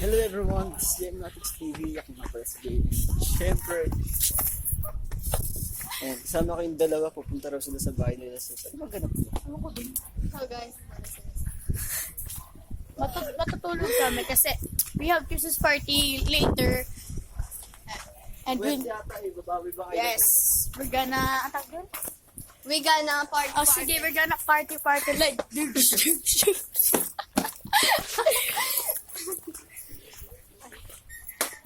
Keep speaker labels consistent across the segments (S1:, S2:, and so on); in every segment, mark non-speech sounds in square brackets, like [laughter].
S1: Hello everyone, this is JM Natics TV. Ako nga pala si JM. Siyempre, Ayan, kasama ko yung dalawa, pupunta raw sila sa bahay nila. So, ano ba ganap mo?
S2: Ano ko din? So guys, matut matutulog kami kasi we have Christmas party later. And we,
S1: yata, eh, babawi ba kayo?
S2: yes, we're gonna, ang tawag doon?
S3: We gonna party
S2: Oh, sige, we're gonna party party like, [laughs] [laughs]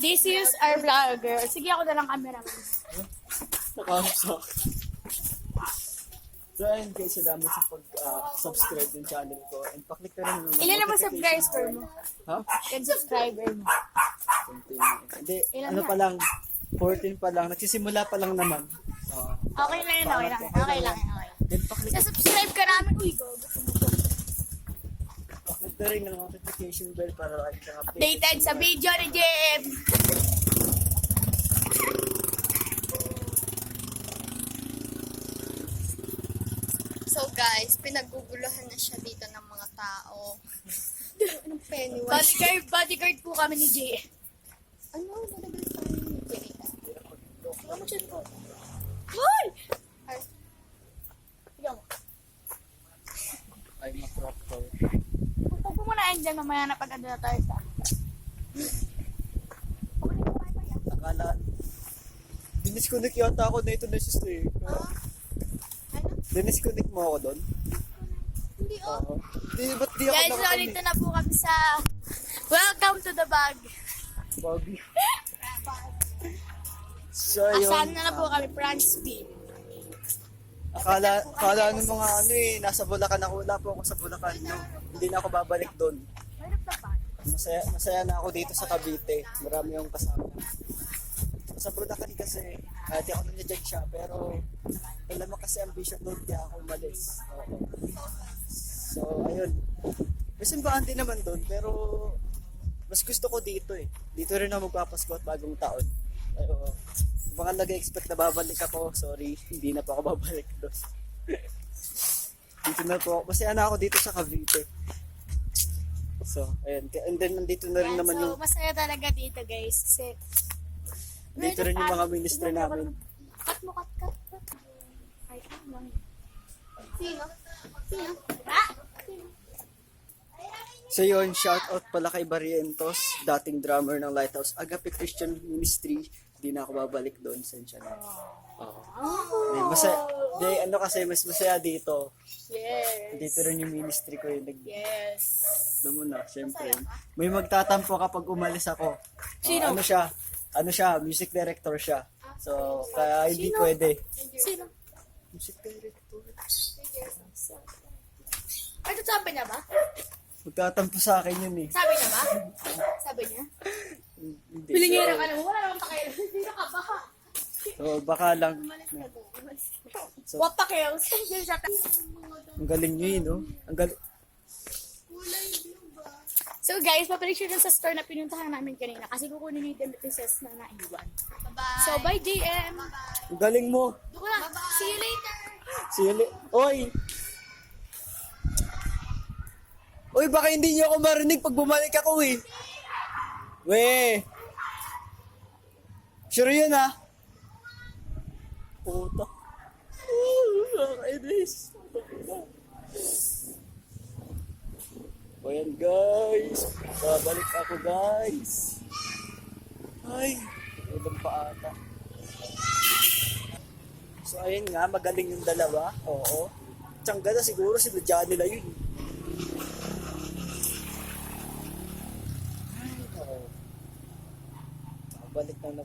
S2: This is our vlogger. Sige, ako na lang cameraman.
S1: Nakahanap sa akin. So, ayun guys, salamat sa pag-subscribe ng channel ko. And paklik na rin yung
S2: Ilan naman subscriber mo?
S1: Ha?
S2: Ilan subscriber mo?
S1: Hindi,
S2: Ilan
S1: ano
S2: na?
S1: pa lang, 14 pa lang, nagsisimula pa lang naman. Oo.
S2: Okay lang yun, okay lang. Okay lang, okay lang.
S1: Then paklik,
S2: Sa subscribe ka namin, uy, go.
S1: Na rin ng notification bell para like kang
S2: Updated sa video ni JM.
S3: So guys, pinaguguluhan na siya dito ng mga tao. Anong Pennywise?
S2: Bodyguard, bodyguard po kami ni JM.
S3: Ano? Pa rin yung Jerita.
S2: Tingnan mo dyan ko. Hoy!
S3: Ay,
S2: Tingnan mo.
S1: Ay, ma-proctor.
S2: Huwag mo muna yan dyan, mamaya na pag ano na tayo sa...
S1: Akala, dinisconnect yata ako na ito na sis eh.
S3: ano?
S1: Dinisconnect mo ako doon?
S3: Hindi oh.
S1: Oo. Di, ba't di ako
S2: Guys, so na po kami sa... Welcome to the bag.
S1: Bobby. So, yun.
S2: Asan na na po kami, France B.
S1: Akala, akala ng mga ano eh, nasa Bulacan ako. Wala po ako sa Bulacan. No? Hindi na ako babalik doon. Masaya, masaya na ako dito sa Cavite. Marami akong kasama. Sa Bulacan kasi, kahit ako nandiyan siya, pero wala mo kasi ambition doon, kaya ako umalis. Oo. So, ayun. May simbahan din naman doon, pero mas gusto ko dito eh. Dito rin ako magpapasko at bagong taon. Pero, baka nag-expect na babalik ako, sorry, hindi na po ako babalik doon. [laughs] dito na po. Masaya na ako dito sa Cavite. So. Kaya- And then, nandito na rin
S2: Yan,
S1: naman
S2: so,
S1: yung
S2: masaya talaga dito, guys. Kasi...
S1: Dito rin yung mga minister namin.
S2: Cut mo, cut, cut, cut. Ay, cut lang.
S3: Sino?
S2: Sino? Ah!
S1: So yun, shout out pala kay Barrientos, dating drummer ng Lighthouse Agape Christian Ministry. Hindi na ako babalik doon, sensya na. Oo. Di, masaya, di, ano kasi, mas masaya dito.
S2: Yes.
S1: Dito rin yung ministry ko yung nag...
S2: Yes.
S1: Alam mo na, syempre. May magtatampo kapag umalis ako. Oo,
S2: Sino?
S1: ano siya? Ano siya? Music director siya. So, kaya hindi
S2: Sino?
S1: pwede.
S2: Sino?
S1: Music director.
S2: Ito sabi niya ba?
S1: Magtatampo sa akin yun eh.
S2: Sabi niya ba? Sabi niya?
S1: Hindi.
S2: Pilingira ka naman. Wala namang pakialam. Sino ka ba?
S1: So, baka lang.
S2: Doon. Doon.
S1: So,
S2: What? Sino siya?
S1: ang galing nyo yun, no? Ang galing.
S2: So guys, papalik siya dun sa store na pinuntahan namin kanina kasi kukunin niya yung damit ni Ses na naiwan.
S3: Bye-bye.
S2: So bye JM!
S1: Ang galing mo.
S2: Doon ko na. See you later!
S1: Sili. Oy! Oy, baka hindi niyo ako marinig pag bumalik ako eh. We! Sure yun ah. Puta. [laughs] Nakakainis. O yan guys. Babalik ako guys. Ay. Ulang pa ata. So ayun nga, magaling yung dalawa. Oo. Tsangga na siguro, sinadya nila yun. Ay, oo. Balik na na.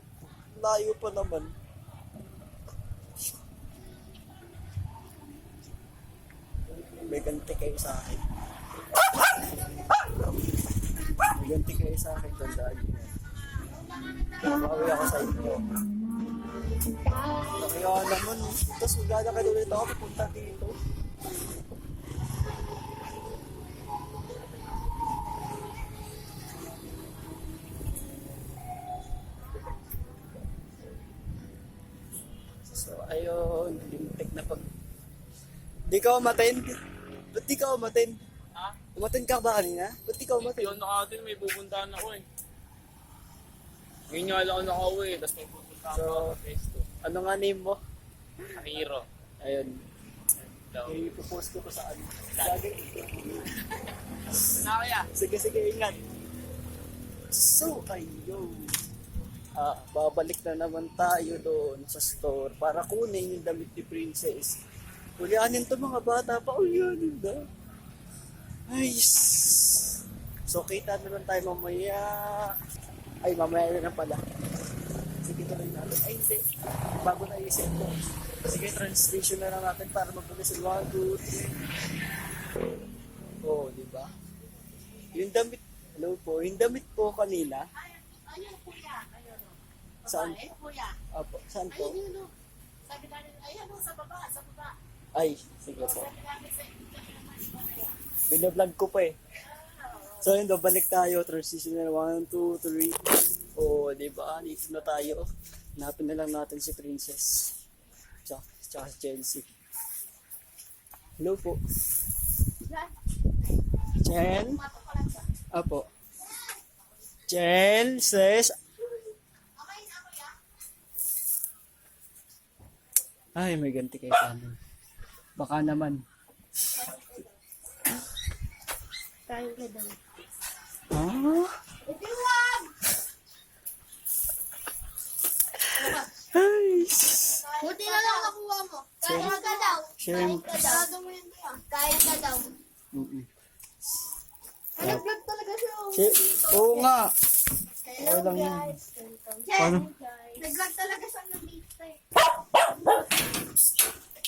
S1: Layo pa naman. May ganti kayo sa akin. Ganti kayo sa akin, tandaan niyo. Bawi ako sa inyo. Kaya naman, tapos maglalakad ulit ako pupunta dito. So, ayun, lintik na pag... Di ka umattend? Ba't di ka umattend?
S4: Ha?
S1: Umattend ka ba kanina? Ba't di ka umattend?
S4: Yun na natin, may pupuntahan ako eh. Ngayon nga lang ako nakauwi, tapos may pupunta ako
S1: So-
S4: sa pesto.
S1: Ano nga name mo?
S4: Hero.
S1: Ayun.
S4: Daw.
S1: I-post ko to sa ano. Lagi.
S4: Kaya?
S1: Sige, sige, ingat. So, ayun. Ah, babalik na naman tayo doon sa store para kunin yung damit ni Princess. Ulyanin to mga bata pa, ulyanin na. Nice. So, kita naman tayo mamaya. Ay, mamaya na lang pala. Sige, tuloy natin. Ay, hindi. Bago na isip ko. Sige, translation na lang natin para mabilis. 1, 2, 3. Oo, di ba? Yung damit, hello po, yung damit po kanina. Saan? Apo, saan po? Ay, sige po. Binablog ko pa eh. So yun, balik tayo. Transition na 1, 2, 3. Oo, di ba? Dito na tayo. Hanapin na lang natin si Princess. Tsaka, tsaka si Chelsea. Hello po. Chen? Apo. Chelsea? Ay, may ganti kayo paano. Baka naman.
S2: Tayo ka daw.
S1: Ah? Ay,
S3: Buti na lang nakuha mo. Kain ka daw. Mo yun ba? Kain ka daw.
S1: Mm-mm.
S3: Ano vlog talaga siya? oh.
S1: Oo nga.
S3: Hello
S1: lang
S3: guys.
S1: Paano?
S3: Nag-vlog talaga siya ng dito eh.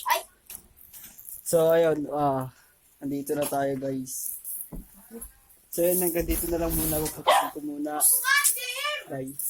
S3: Ay!
S1: So, ayun. Ah, andito na tayo, guys. So, yun. Hanggang dito na lang muna. Pagkakas ko muna. Guys.